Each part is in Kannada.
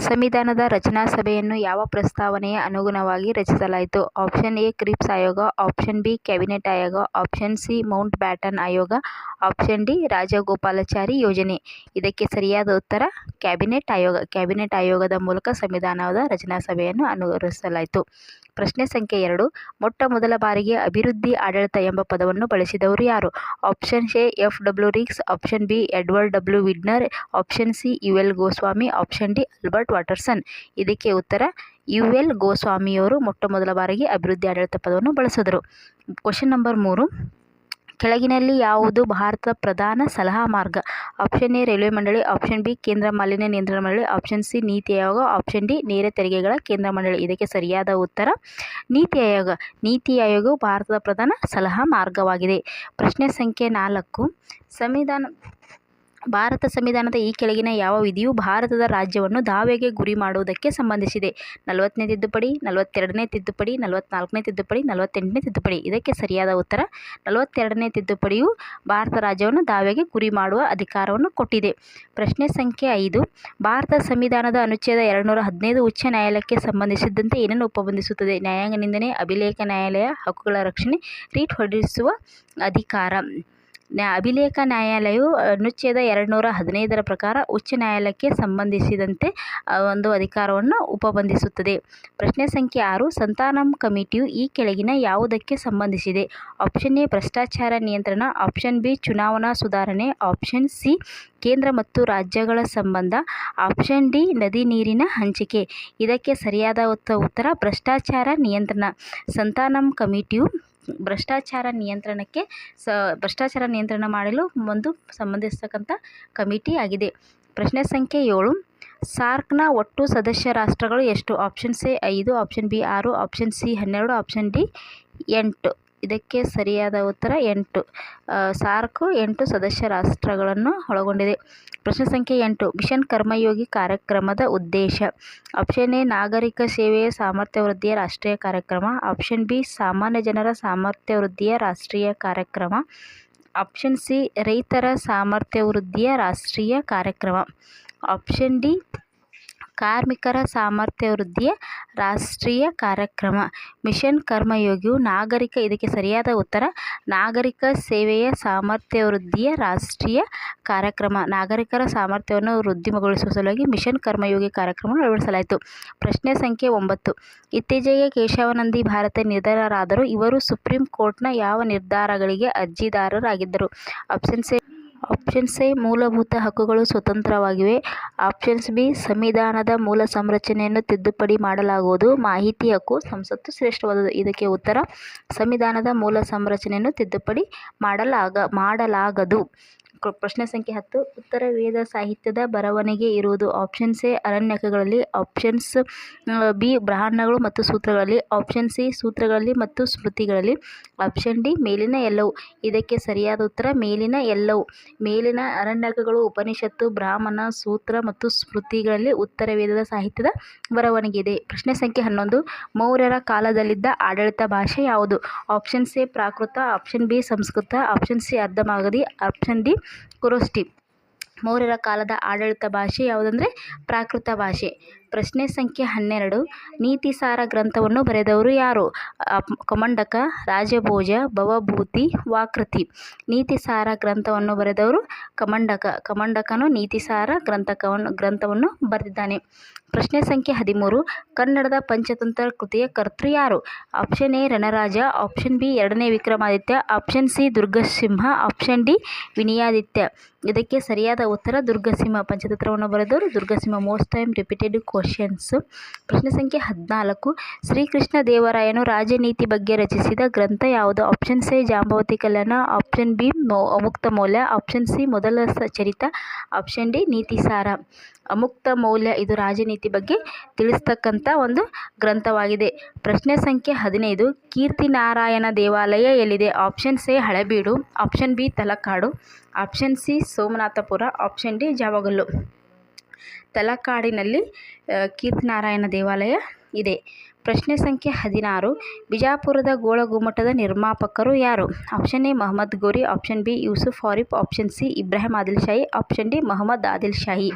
ಸಂವಿಧಾನದ ರಚನಾ ಸಭೆಯನ್ನು ಯಾವ ಪ್ರಸ್ತಾವನೆಯ ಅನುಗುಣವಾಗಿ ರಚಿಸಲಾಯಿತು? ಆಪ್ಷನ್ ಎ, ಕ್ರಿಪ್ಸ್ ಆಯೋಗ. ಆಪ್ಷನ್ ಬಿ, ಕ್ಯಾಬಿನೆಟ್ ಆಯೋಗ. ಆಪ್ಷನ್ ಸಿ, ಮೌಂಟ್ ಬ್ಯಾಟನ್ ಆಯೋಗ. ಆಪ್ಷನ್ ಡಿ, ರಾಜಗೋಪಾಲಚಾರಿ ಯೋಜನೆ. ಇದಕ್ಕೆ ಸರಿಯಾದ ಉತ್ತರ, ಕ್ಯಾಬಿನೆಟ್ ಆಯೋಗ. ಕ್ಯಾಬಿನೆಟ್ ಆಯೋಗದ ಮೂಲಕ ಸಂವಿಧಾನದ ರಚನಾ ಸಭೆಯನ್ನು ಅನುಸರಿಸಲಾಯಿತು. ಪ್ರಶ್ನೆ ಸಂಖ್ಯೆ ಎರಡು, ಮೊಟ್ಟ ಮೊದಲ ಬಾರಿಗೆ ಅಭಿವೃದ್ಧಿ ಆಡಳಿತ ಎಂಬ ಪದವನ್ನು ಬಳಸಿದವರು ಯಾರು? Option A, F W Riggs. Option B, Edward W Weidner. Option C, U L Goswami. Option D Albert Waterston ಇದಕ್ಕೆ ಉತ್ತರ, ಯು ಎಲ್ ಗೋಸ್ವಾಮಿಯವರು ಮೊಟ್ಟ ಮೊದಲ ಬಾರಿಗೆ ಅಭಿವೃದ್ಧಿ ಆಡಳಿತ ಪದವನ್ನು ಬಳಸಿದರು. ಕ್ವಶನ್ ನಂಬರ್ ಮೂರು. ಕೆಳಗಿನಲ್ಲಿ ಯಾವುದು ಭಾರತದ ಪ್ರಧಾನ ಸಲಹಾ ಮಾರ್ಗ? ಆಪ್ಷನ್ ಎ ರೈಲ್ವೆ ಮಂಡಳಿ. ಆಪ್ಷನ್ ಬಿ ಕೇಂದ್ರ ಮಾಲಿನ್ಯ ನಿಯಂತ್ರಣ ಮಂಡಳಿ. Option C NITI Aayog. Option D ನೇರ ತೆರಿಗೆಗಳ ಕೇಂದ್ರ ಮಂಡಳಿ. ಇದಕ್ಕೆ ಸರಿಯಾದ ಉತ್ತರ, ನೀತಿ ಆಯೋಗ. ನೀತಿ ಆಯೋಗವು ಭಾರತದ ಪ್ರಧಾನ ಸಲಹಾ ಮಾರ್ಗವಾಗಿದೆ. ಪ್ರಶ್ನೆ ಸಂಖ್ಯೆ ನಾಲ್ಕು. ಸಂವಿಧಾನ ಭಾರತ ಸಂವಿಧಾನದ ಈ ಕೆಳಗಿನ ಯಾವ ವಿಧಿಯು ಭಾರತದ ರಾಜ್ಯವನ್ನು ದಾವೆಗೆ ಗುರಿ ಮಾಡುವುದಕ್ಕೆ ಸಂಬಂಧಿಸಿದೆ. ನಲವತ್ತನೇ ತಿದ್ದುಪಡಿ, ನಲವತ್ತೆರಡನೇ ತಿದ್ದುಪಡಿ, ನಲವತ್ನಾಲ್ಕನೇ ತಿದ್ದುಪಡಿ, ನಲವತ್ತೆಂಟನೇ ತಿದ್ದುಪಡಿ. ಇದಕ್ಕೆ ಸರಿಯಾದ ಉತ್ತರ, ನಲವತ್ತೆರಡನೇ ತಿದ್ದುಪಡಿಯು ಭಾರತ ರಾಜ್ಯವನ್ನು ದಾವೆಗೆ ಗುರಿ ಮಾಡುವ ಅಧಿಕಾರವನ್ನು ಕೊಟ್ಟಿದೆ. ಪ್ರಶ್ನೆ ಸಂಖ್ಯೆ ಐದು, ಭಾರತ ಸಂವಿಧಾನದ ಅನುಚ್ಛೇದ ಎರಡುನೂರ ಹದಿನೈದು ಉಚ್ಚ ನ್ಯಾಯಾಲಯಕ್ಕೆ ಸಂಬಂಧಿಸಿದಂತೆ ಏನನ್ನು ಉಪಬಂಧಿಸುತ್ತದೆ? ನ್ಯಾಯಾಂಗ ನಿಂದನೆ, ಅಭಿಲೇಖ ನ್ಯಾಯಾಲಯ, ಹಕ್ಕುಗಳ ರಕ್ಷಣೆ, ರೀಟ್ ಹೊರಡಿಸುವ ಅಧಿಕಾರ. ಅಭಿಲೇಖ ನ್ಯಾಯಾಲಯವು ಅನುಚ್ಛೇದ ಎರಡುನೂರ ಹದಿನೈದರ ಪ್ರಕಾರ ಉಚ್ಚ ನ್ಯಾಯಾಲಯಕ್ಕೆ ಸಂಬಂಧಿಸಿದಂತೆ ಒಂದು ಅಧಿಕಾರವನ್ನು ಉಪಬಂಧಿಸುತ್ತದೆ. ಪ್ರಶ್ನೆ ಸಂಖ್ಯೆ ಆರು, ಸಂತಾನಂ ಕಮಿಟಿಯು ಈ ಕೆಳಗಿನ ಯಾವುದಕ್ಕೆ ಸಂಬಂಧಿಸಿದೆ? ಆಪ್ಷನ್ ಎ, ಭ್ರಷ್ಟಾಚಾರ ನಿಯಂತ್ರಣ, ಆಪ್ಷನ್ ಬಿ, ಚುನಾವಣಾ ಸುಧಾರಣೆ, ಆಪ್ಷನ್ ಸಿ, ಕೇಂದ್ರ ಮತ್ತು ರಾಜ್ಯಗಳ ಸಂಬಂಧ, ಆಪ್ಷನ್ ಡಿ, ನದಿ ನೀರಿನ ಹಂಚಿಕೆ. ಇದಕ್ಕೆ ಸರಿಯಾದ ಉತ್ತರ ಭ್ರಷ್ಟಾಚಾರ ನಿಯಂತ್ರಣ. ಸಂತಾನಂ ಕಮಿಟಿಯು ಭ್ರಷ್ಟಾಚಾರ ನಿಯಂತ್ರಣಕ್ಕೆ ಸ, ಭ್ರಷ್ಟಾಚಾರ ನಿಯಂತ್ರಣ ಮಾಡಲು ಒಂದು ಸಂಬಂಧಿಸತಕ್ಕಂಥ ಕಮಿಟಿ ಆಗಿದೆ. ಪ್ರಶ್ನೆ ಸಂಖ್ಯೆ ಏಳು. ಸಾರ್ಕ್ನ ಒಟ್ಟು ಸದಸ್ಯ ರಾಷ್ಟ್ರಗಳು ಎಷ್ಟು? ಆಪ್ಷನ್ ಎ ಐದು, ಆಪ್ಷನ್ ಬಿ ಆರು, ಆಪ್ಷನ್ ಸಿ ಹನ್ನೆರಡು, ಆಪ್ಷನ್ ಡಿ ಎಂಟು. ಇದಕ್ಕೆ ಸರಿಯಾದ ಉತ್ತರ ಎಂಟು. ಸಾರ್ಕು ಎಂಟು ಸದಸ್ಯ ರಾಷ್ಟ್ರಗಳನ್ನು ಒಳಗೊಂಡಿದೆ. ಪ್ರಶ್ನೆ ಸಂಖ್ಯೆ ಎಂಟು. ಮಿಷನ್ ಕರ್ಮಯೋಗಿ ಕಾರ್ಯಕ್ರಮದ ಉದ್ದೇಶ. ಆಪ್ಷನ್ ಎ, ನಾಗರಿಕ ಸೇವೆಯ ಸಾಮರ್ಥ್ಯ ವೃದ್ಧಿಯ ರಾಷ್ಟ್ರೀಯ ಕಾರ್ಯಕ್ರಮ. ಆಪ್ಷನ್ ಬಿ, ಸಾಮಾನ್ಯ ಜನರ ಸಾಮರ್ಥ್ಯ ವೃದ್ಧಿಯ ರಾಷ್ಟ್ರೀಯ ಕಾರ್ಯಕ್ರಮ. ಆಪ್ಷನ್ ಸಿ, ರೈತರ ಸಾಮರ್ಥ್ಯ ವೃದ್ಧಿಯ ರಾಷ್ಟ್ರೀಯ ಕಾರ್ಯಕ್ರಮ. ಆಪ್ಷನ್ ಡಿ ಕಾರ್ಮಿಕರ ಸಾಮರ್ಥ್ಯ ವೃದ್ಧಿಯ ರಾಷ್ಟ್ರೀಯ ಕಾರ್ಯಕ್ರಮ. ಮಿಷನ್ ಕರ್ಮಯೋಗಿಯು ನಾಗರಿಕ, ಇದಕ್ಕೆ ಸರಿಯಾದ ಉತ್ತರ, ನಾಗರಿಕ ಸೇವೆಯ ಸಾಮರ್ಥ್ಯ ವೃದ್ಧಿಯ ರಾಷ್ಟ್ರೀಯ ಕಾರ್ಯಕ್ರಮ. ನಾಗರಿಕರ ಸಾಮರ್ಥ್ಯವನ್ನು ವೃದ್ಧಿಗೊಳಿಸುವ ಸಲುವಾಗಿ ಮಿಷನ್ ಕರ್ಮಯೋಗಿ ಕಾರ್ಯಕ್ರಮವನ್ನು ಅಳವಡಿಸಲಾಯಿತು. ಪ್ರಶ್ನೆ ಸಂಖ್ಯೆ ಒಂಬತ್ತು. ಇತ್ತೀಚೆಗೆ ಕೇಶವನಂದಿ ಭಾರತ ನಿರ್ಧಾರರಾದರು ಇವರು ಸುಪ್ರೀಂ ಕೋರ್ಟ್ನ ಯಾವ ನಿರ್ಧಾರಗಳಿಗೆ ಅರ್ಜಿದಾರರಾಗಿದ್ದರು? ಆಪ್ಷನ್ಸ್ ಎ ಆಪ್ಷನ್ಸ್ ಎ ಮೂಲಭೂತ ಹಕ್ಕುಗಳು ಸ್ವತಂತ್ರವಾಗಿವೆ. ಆಪ್ಷನ್ಸ್ ಬಿ ಸಂವಿಧಾನದ ಮೂಲ ಸಂರಚನೆಯನ್ನು ತಿದ್ದುಪಡಿ ಮಾಡಲಾಗುವುದು. ಮಾಹಿತಿ ಹಕ್ಕು ಸಂಸತ್ತು ಶ್ರೇಷ್ಠವಾದದ್ದು. ಇದಕ್ಕೆ ಉತ್ತರ, ಸಂವಿಧಾನದ ಮೂಲ ಸಂರಚನೆಯನ್ನು ತಿದ್ದುಪಡಿ ಮಾಡಲಾಗ, ಮಾಡಲಾಗದು. ಪ್ರಶ್ನೆ ಸಂಖ್ಯೆ ಹತ್ತು. ಉತ್ತರ ವೇದ ಸಾಹಿತ್ಯದ ಬರವಣಿಗೆ ಇರುವುದು. ಆಪ್ಷನ್ಸ್ ಎ ಅರಣ್ಯಕಗಳಲ್ಲಿ. ಆಪ್ಷನ್ಸ್ ಬಿ ಬ್ರಾಹ್ಮಣಗಳು ಮತ್ತು ಸೂತ್ರಗಳಲ್ಲಿ. ಆಪ್ಷನ್ ಸಿ, ಸೂತ್ರಗಳಲ್ಲಿ ಮತ್ತು ಸ್ಮೃತಿಗಳಲ್ಲಿ. ಆಪ್ಷನ್ ಡಿ, ಮೇಲಿನ ಎಲ್ಲವು. ಇದಕ್ಕೆ ಸರಿಯಾದ ಉತ್ತರ, ಮೇಲಿನ ಎಲ್ಲವು. ಮೇಲಿನ ಅರಣ್ಯಕಗಳು, ಉಪನಿಷತ್ತು, ಬ್ರಾಹ್ಮಣ, ಸೂತ್ರ ಮತ್ತು ಸ್ಮೃತಿಗಳಲ್ಲಿ ಉತ್ತರ ವೇದದ ಸಾಹಿತ್ಯದ ಬರವಣಿಗೆ ಇದೆ. ಪ್ರಶ್ನೆ ಸಂಖ್ಯೆ ಹನ್ನೊಂದು. ಮೌರ್ಯರ ಕಾಲದಲ್ಲಿದ್ದ ಆಡಳಿತ ಭಾಷೆ ಯಾವುದು? Option A Prakrit. Option B, Sanskrit. Option C Ardhamagadhi option D Kharosthi. ಮೌರ್ಯರ ಕಾಲದ ಆಡಳಿತ ಭಾಷೆ ಯಾವುದಂದರೆ ಪ್ರಾಕೃತ ಭಾಷೆ. ಪ್ರಶ್ನೆ ಸಂಖ್ಯೆ ಹನ್ನೆರಡು. ನೀತಿಸಾರ ಗ್ರಂಥವನ್ನು ಬರೆದವರು ಯಾರು? ಕಮಂಡಕ, ರಾಜಭೋಜ, ಭವಭೂತಿ, ವಾಕೃತಿ. ನೀತಿಸಾರ ಗ್ರಂಥವನ್ನು ಬರೆದವರು ಕಮಂಡಕ. ಕಮಂಡಕನು ನೀತಿಸಾರ ಗ್ರಂಥಕವನ್ನು ಗ್ರಂಥವನ್ನು ಬರೆದಿದ್ದಾನೆ. ಪ್ರಶ್ನೆ ಸಂಖ್ಯೆ ಹದಿಮೂರು, ಕನ್ನಡದ ಪಂಚತಂತ್ರ ಕೃತಿಯ ಕರ್ತೃ ಯಾರು? Option A, Ranaraja, option B, ಎರಡನೇ Vikramaditya, option C, Durgasimha, option D, Vinayaditya. ಇದಕ್ಕೆ ಸರಿಯಾದ ಉತ್ತರ ದುರ್ಗಸಿಂಹ. ಪಂಚತಂತ್ರವನ್ನು ಬರೆದವರು Durgasimha. Most time repeated questions ಪ್ರಶ್ನೆ ಸಂಖ್ಯೆ ಹದಿನಾಲ್ಕು, ಶ್ರೀಕೃಷ್ಣ ದೇವರಾಯನು ರಾಜನೀತಿ ಬಗ್ಗೆ ರಚಿಸಿದ ಗ್ರಂಥ ಯಾವುದು? Option A Jambavati Kalyana, option B Amuktamalyada, option C, ಮೊದಲ ಚರಿತ, ಆಪ್ಷನ್ ಡಿ ನೀತಿಸಾರ ಅಮುಕ್ತ ಮೌಲ್ಯ, ಇದು ರಾಜನೀತಿ ಬಗ್ಗೆ ತಿಳಿಸ್ತಕ್ಕಂಥ ಒಂದು ಗ್ರಂಥವಾಗಿದೆ. ಪ್ರಶ್ನೆ ಸಂಖ್ಯೆ ಹದಿನೈದು ಕೀರ್ತಿನಾರಾಯಣ ದೇವಾಲಯ ಎಲ್ಲಿದೆ? Option A, Halebidu, option B, Talakadu, option C, Somanathapura, option D, Javagallu. ತಲಕಾಡಿನಲ್ಲಿ Keerthinarayana ದೇವಾಲಯ ಇದೆ. ಪ್ರಶ್ನೆ ಸಂಖ್ಯೆ ಹದಿನಾರು. ಬಿಜಾಪುರದ ಗೋಳಗುಮ್ಮಟದ ನಿರ್ಮಾಪಕರು ಯಾರು? Option A Mahammad Ghori, option B Yusuf Arif, option C Ibrahim Adil Shahi option D Mohammad Adil Shahi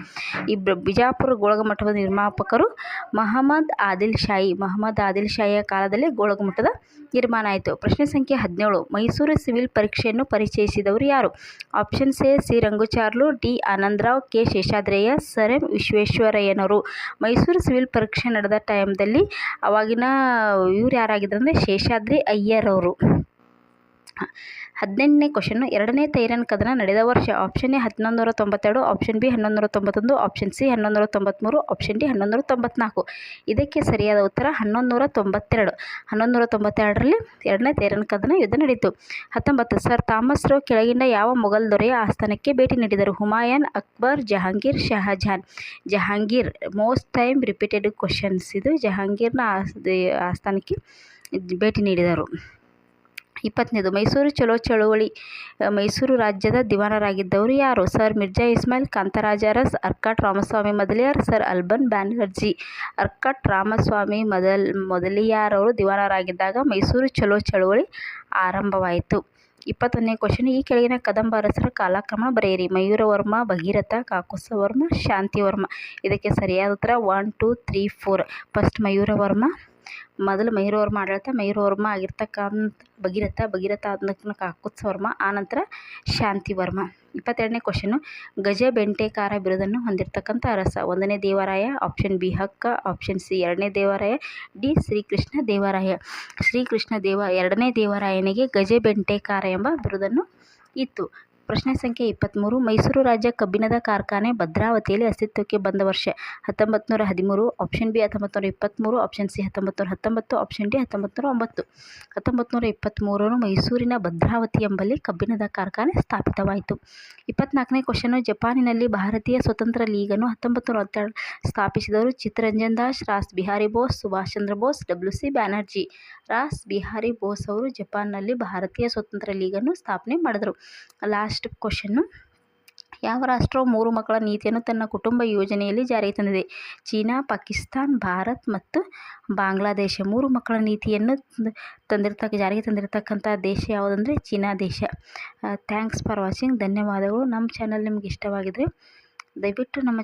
ಇಬ್ರ ಬಿಜಾಪುರ ಗೋಳಗುಮ್ಮಟದ ನಿರ್ಮಾಪಕರು ಮಹಮ್ಮದ್ ಆದಿಲ್ ಶಾಹಿ ಮಹಮ್ಮದ್ ಆದಿಲ್ ಶಾಹಿಯ ಕಾಲದಲ್ಲಿ ಗೋಳಗುಮ್ಮಟದ ನಿರ್ಮಾಣ ಆಯಿತು. ಪ್ರಶ್ನೆ ಸಂಖ್ಯೆ ಹದಿನೇಳು. ಮೈಸೂರು ಸಿವಿಲ್ ಪರೀಕ್ಷೆಯನ್ನು ಪರಿಚಯಿಸಿದವರು ಯಾರು? Options A C Rangacharlu, D Anandarao, K Sheshadrayya sir M ವಿಶ್ವೇಶ್ವರಯ್ಯನವರು. ಮೈಸೂರು ಸಿವಿಲ್ ಪರೀಕ್ಷೆ ನಡೆದ ಟೈಮ್ದಲ್ಲಿ ಅವಾಗಿನ ಇವ್ರು ಯಾರಾಗಿದ್ರು ಅಂದ್ರೆ ಶೇಷಾದ್ರಿ ಅಯ್ಯರ್ ಅವರು ಹದಿನೆಂಟನೇ ಕ್ವಶನ್ನು ಎರಡನೇ ತೈರನ್ ಕದನ ನಡೆದ ವರ್ಷ ಆಪ್ಷನ್ ಎ ಹನ್ನೊಂದು ನೂರ ತೊಂಬತ್ತೆರಡು ಆಪ್ಷನ್ ಬಿ ಹನ್ನೊಂದು ನೂರ ತೊಂಬತ್ತೊಂದು ಆಪ್ಷನ್ ಸಿ ಹನ್ನೊಂದು ನೂರ ತೊಂಬತ್ತ್ಮೂರು ಆಪ್ಷನ್ ಡಿ ಹನ್ನೊಂದು ನೂರ ತೊಂಬತ್ನಾಲ್ಕು ಇದಕ್ಕೆ ಸರಿಯಾದ ಉತ್ತರ ಹನ್ನೊಂದು ನೂರ ತೊಂಬತ್ತೆರಡು ಹನ್ನೊಂದು ನೂರ ತೊಂಬತ್ತೆರಡರಲ್ಲಿ ಎರಡನೇ ತೈರನ್ ಕದನ ಯುದ್ಧ ನಡೆಯಿತು ಹತ್ತೊಂಬತ್ತು, ಸರ್ ಥಾಮಸ್ ರೋ ಕೆಳಗಿಂದ ಯಾವ ಮೊಘಲ್ ದೊರೆಯ ಆಸ್ಥಾನಕ್ಕೆ ಭೇಟಿ ನೀಡಿದರು? Humayun, Akbar, Jahangir Shahjahan Jahangir most time repeated questions ಇದು ಜಹಾಂಗೀರ್ನ ಆಸ್ಥಾನಕ್ಕೆ ಭೇಟಿ ನೀಡಿದರು. ಇಪ್ಪತ್ತನೇದು, ಮೈಸೂರು ಚಲೋ ಚಳುವಳಿ ಮೈಸೂರು ರಾಜ್ಯದ ದಿವಾನರಾಗಿದ್ದವರು ಯಾರು? Sir Mirza Ismail, Kantaraja Urs, Arcot Ramaswamy Mudaliar, sir Albion Banerji. Arcot Ramaswamy ಮೊದಲ್, ಮೊದಲಿಯಾರವರು ದಿವಾನರಾಗಿದ್ದಾಗ ಮೈಸೂರು ಚಲೋ ಚಳುವಳಿ ಆರಂಭವಾಯಿತು. ಇಪ್ಪತ್ತೊಂದನೇ ಕ್ವಶನ್, ಈ ಕೆಳಗಿನ ಕದಂಬ ಅರಸರ ಕಾಲಕ್ರಮ ಬರೆಯಿರಿ. ಮಯೂರವರ್ಮ ಭಗೀರಥ ಕಾಕುಸವರ್ಮ ಶಾಂತಿವರ್ಮ ಇದಕ್ಕೆ ಸರಿಯಾದ ಉತ್ತರ one two three four first Mayuravarma ಮೊದಲು ಮಯೂರವರ್ಮ ಆಡಳಿತ ಮಯೂರವರ್ಮ ಆಗಿರ್ತಕ್ಕಂಥ ಭಗೀರಥ ಭಗೀರಥ ಆದ ಕಾಕುತ್ಸ ಕಾಕುತ್ಸವರ್ಮ ಆನಂತರ ಶಾಂತಿವರ್ಮ. ಇಪ್ಪತ್ತೆರಡನೇ ಕ್ವಶನು ಗಜ ಬೆಂಟೆಕಾರ ಬಿರುದನ್ನು ಹೊಂದಿರತಕ್ಕಂಥ ಅರಸ ಒಂದನೇ Devaraya option B Hakka. Option C ಎರಡನೇ ದೇವರಾಯ ಡಿ ಶ್ರೀಕೃಷ್ಣ ದೇವರಾಯ. ಶ್ರೀಕೃಷ್ಣ ದೇವ ಎರಡನೇ ದೇವರಾಯನಿಗೆ ಗಜ ಬೆಂಟೆಕಾರ ಎಂಬ ಬಿರುದನ್ನು ಇತ್ತು. ಪ್ರಶ್ನೆ ಸಂಖ್ಯೆ ಇಪ್ಪತ್ತ್ಮೂರು ಮೈಸೂರು ರಾಜ್ಯ ಕಬ್ಬಿಣದ ಕಾರ್ಖಾನೆ ಭದ್ರಾವತಿಯಲ್ಲಿ ಅಸ್ತಿತ್ವಕ್ಕೆ ಬಂದ ವರ್ಷ. ಹತ್ತೊಂಬತ್ತು ನೂರ ಹದಿಮೂರು ಆಪ್ಷನ್ ಬಿ ಹತ್ತೊಂಬತ್ತು ನೂರ ಇಪ್ಪತ್ತ್ಮೂರು ಆಪ್ಷನ್ ಸಿ ಹತ್ತೊಂಬತ್ತು ನೂರ ಹತ್ತೊಂಬತ್ತು ಆಪ್ಷನ್ ಡಿ ಹತ್ತೊಂಬತ್ತು ನೂರ ಒಂಬತ್ತು ಹತ್ತೊಂಬತ್ತು ಮೈಸೂರಿನ ಭದ್ರಾವತಿ ಎಂಬಲ್ಲಿ ಕಬ್ಬಿಣದ ಕಾರ್ಖಾನೆ ಸ್ಥಾಪಿತವಾಯಿತು. ಇಪ್ಪತ್ನಾಲ್ಕನೇ ಕ್ವಶನು ಜಪಾನಿನಲ್ಲಿ ಭಾರತೀಯ ಸ್ವತಂತ್ರ ಲೀಗನ್ನು ಹತ್ತೊಂಬತ್ತು ನೂರ ಸ್ಥಾಪಿಸಿದವರು ಚಿತ್ತರಂಜನ್ ದಾಸ್, ರಾಸ್ ಬಿಹಾರಿ ಬೋಸ್, ಸುಭಾಷ್ ಚಂದ್ರ ಬೋಸ್ ಡಬ್ಲ್ಯೂ ಸಿ ಬ್ಯಾನರ್ಜಿ. ರಾಸ್ ಬಿಹಾರಿ ಬೋಸ್ ಅವರು ಜಪಾನ್ನಲ್ಲಿ ಭಾರತೀಯ ಸ್ವತಂತ್ರ ಲೀಗನ್ನು ಸ್ಥಾಪನೆ ಮಾಡಿದರು. ಲಾಸ್ಟ್ ಕ್ವಶನ್ನು ಯಾವ ರಾಷ್ಟ್ರವು ಮೂರು ಮಕ್ಕಳ ನೀತಿಯನ್ನು ತನ್ನ ಕುಟುಂಬ ಯೋಜನೆಯಲ್ಲಿ ಜಾರಿಗೆ ತಂದಿದೆ? ಚೀನಾ, ಪಾಕಿಸ್ತಾನ್, ಭಾರತ್ ಮತ್ತು ಬಾಂಗ್ಲಾದೇಶ. ಮೂರು ಮಕ್ಕಳ ನೀತಿಯನ್ನು ತಂದಿರ್ತಕ್ಕ, ಜಾರಿಗೆ ತಂದಿರತಕ್ಕಂಥ ದೇಶ ಯಾವುದಂದರೆ ಚೀನಾ ದೇಶ. ಥ್ಯಾಂಕ್ಸ್ ಫಾರ್ ವಾಚಿಂಗ್ ಧನ್ಯವಾದಗಳು. ನಮ್ಮ ಚಾನಲ್ ನಿಮ್ಗೆ ಇಷ್ಟವಾಗಿದ್ದರೆ ದಯವಿಟ್ಟು ನಮ್ಮ